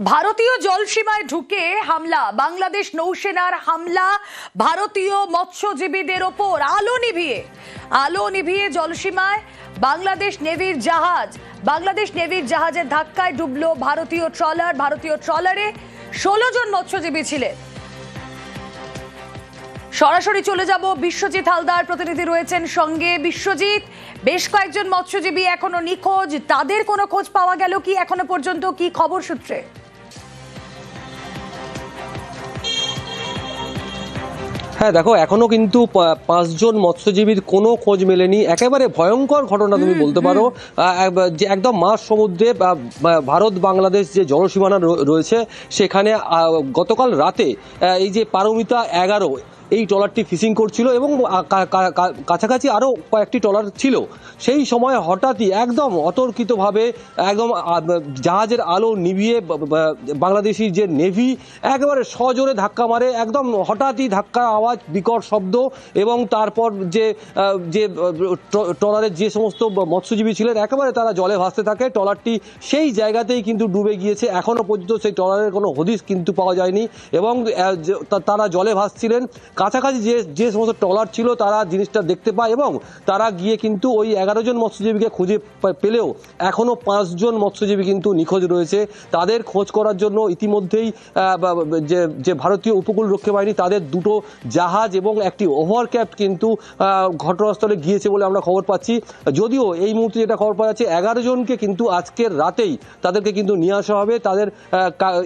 ভারতীয় জলসীমায় ঢুকে হামলা, বাংলাদেশ নৌসেনার হামলা, ভারতীয় মৎস্যজীবীদের ওপর আলো নিভিয়ে আলো নিভিয়ে জলসীমায় বাংলাদেশ নেভির জাহাজ, বাংলাদেশ নেভির জাহাজের ধাক্কায় ডুবলো ভারতীয় ট্রলার, ভারতীয় ট্রলারে ষোলো জন মৎস্যজীবী ছিলেন। সরাসরি চলে যাব বিশ্বজিৎ হালদার প্রতিনিধি রয়েছেন সঙ্গে। বিশ্বজিৎ, বেশ কয়েকজন মৎস্যজীবী এখনও নিখোঁজ, তাদের কোনো খোঁজ পাওয়া গেল কি এখনও পর্যন্ত? কি খবর সূত্রে? হ্যাঁ দেখো এখনও কিন্তু পাঁচজন মৎস্যজীবীর কোনো খোঁজ মেলেনি। একেবারে ভয়ঙ্কর ঘটনা তুমি বলতে পারো। যে একদম মাস সমুদ্রে ভারত বাংলাদেশ যে জনসীমানা রয়েছে সেখানে গতকাল রাতে এই যে পারমিতা এগারো এই ট্রলারটি ফিশিং করছিল এবং কাছাকাছি আরও কয়েকটি ট্রলার ছিল। সেই সময় হঠাৎই একদম অতর্কিতভাবে একদম জাহাজের আলো নিভিয়ে বাংলাদেশি যে নেভি একেবারে সজোরে ধাক্কা মারে, একদম হঠাৎই ধাক্কা আওয়াজ, বিকট শব্দ এবং তারপর যে যে ট্রলারের যে সমস্ত মৎস্যজীবী ছিলেন, একেবারে তারা জলে ভাসতে থাকে। ট্রলারটি সেই জায়গাতেই কিন্তু ডুবে গিয়েছে। এখনও পর্যন্ত সেই ট্রলারের কোনো হদিস কিন্তু পাওয়া যায়নি এবং তারা জলে ভাসছিলেন। কাছাকাছি যে যে সমস্ত ট্রলার ছিল তারা জিনিসটা দেখতে পায় এবং তারা গিয়ে কিন্তু ওই এগারো জন মৎস্যজীবীকে খুঁজে পেলেও এখনও পাঁচজন মৎস্যজীবী কিন্তু নিখোঁজ রয়েছে। তাদের খোঁজ করার জন্য ইতিমধ্যেই যে যে ভারতীয় উপকূল রক্ষী বাহিনী, তাদের দুটো জাহাজ এবং একটি ওভারক্যাপ্ট কিন্তু ঘটনাস্থলে গিয়েছে বলে আমরা খবর পাচ্ছি। যদিও এই মুহূর্তে যেটা খবর পাওয়া যাচ্ছে, এগারো জনকে কিন্তু আজকের রাতেই তাদেরকে কিন্তু নিয়ে আসা হবে। তাদের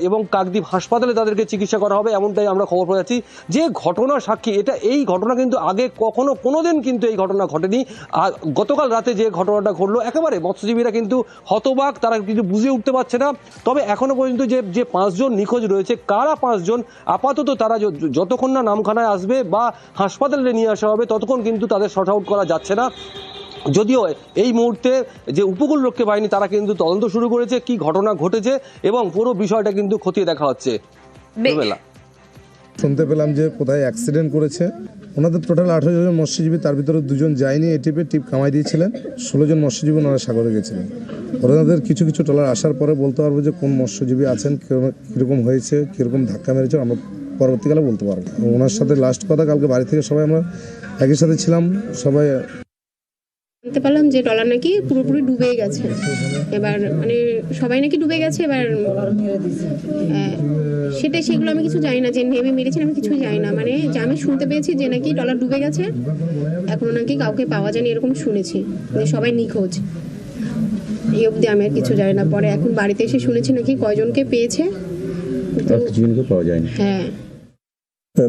এবং কাকদ্বীপ হাসপাতালে তাদেরকে চিকিৎসা করা হবে, এমনটাই আমরা খবর পাওয়া যাচ্ছি। যে ঘটনার সাক্ষী। এটা এই ঘটনা কিন্তু আগে কখনো কোনোদিন কিন্তু এই ঘটনা ঘটেনি। আর গতকাল রাতে যে ঘটনাটা ঘটলো একেবারে মৎস্যজীবীরা কিন্তু হতবাক তারা কিন্তু বুঝে উঠতে পারছে না। তবে এখনও পর্যন্ত যে যে পাঁচজন নিখোঁজ রয়েছে কারা পাঁচজন আপাতত তারা যতক্ষণ না নামখানায় আসবে বা হাসপাতালে নিয়ে আসা হবে ততক্ষণ কিন্তু তাদের শর্ট আউট করা যাচ্ছে না। যদিও এই মুহূর্তে যে উপকূল রক্ষী বাহিনী তারা কিন্তু তদন্ত শুরু করেছে কি ঘটনা ঘটেছে এবং পুরো বিষয়টা কিন্তু খতিয়ে দেখা হচ্ছে। শুনতে পেলাম যে কোথায় অ্যাক্সিডেন্ট করেছে। ওনাদের টোটাল আঠেরো জন মৎস্যজীবী, তার ভিতরে দুজন যায়নি, এই টিপে টিপ কামাই দিয়েছিলেন। ষোলো জন মৎস্যজীবী ওনারা সাগরে গেছিলেন। ওনাদের কিছু কিছু ট্রলার আসার পরে বলতে পারব যে কোন মৎস্যজীবী আছেন কীরকম হয়েছে, কীরকম ধাক্কা মেরেছে, আমরা পরবর্তীকালে বলতে পারব। ওনার সাথে লাস্ট কথা, কালকে বাড়ি থেকে সবাই আমরা একই সাথে ছিলাম, সবাই জানতে পারলাম যে ডলার নাকি পুরোপুরি ডুবে গেছে। এবার মানে সবাই নাকি ডুবে গেছে এবার সেটাই সেগুলো আমি কিছু জানি না যে নেমে মেরেছেন আমি কিছুই জানি না। মানে যে আমি শুনতে পেয়েছি যে নাকি ডলার ডুবে গেছে এখনও নাকি কাউকে পাওয়া যায়নি এরকম শুনেছি যে সবাই নিখোঁজ। এই অবধি আমি আর কিছু জানি না। পরে এখন বাড়িতে এসে শুনেছি নাকি কয়জনকে পেয়েছে। কিছু পাওয়া যায়নি। হ্যাঁ।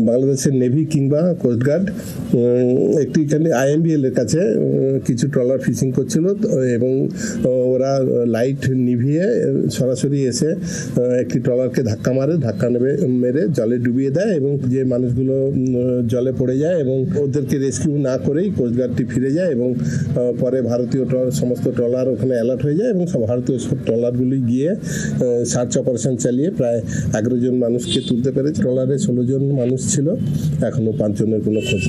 বাংলাদেশের নেভি কিংবা কোস্টগার্ড একটি এখানে আইএমবিএল এর কাছে কিছু ট্রলার ফিশিং করছিল, এবং ওরা লাইট নিভিয়ে সরাসরি এসে একটি ট্রলারকে ধাক্কা মারে, ধাক্কা নেবে, মেরে জলে ডুবিয়ে দেয় এবং যে মানুষগুলো জলে পড়ে যায় এবং ওদেরকে রেস্কিউ না করেই কোস্টগার্ডটি ফিরে যায় এবং পরে ভারতীয় সমস্ত ট্রলার ওখানে অ্যালার্ট হয়ে যায় এবং সব ভারতীয় সব ট্রলারগুলি গিয়ে সার্চ অপারেশন চালিয়ে প্রায় এগারো জন মানুষকে তুলতে পেরেছে। ট্রলারে ষোলো জন মানুষ ছিল এখনও পাঁচজনের কোনো খোঁজ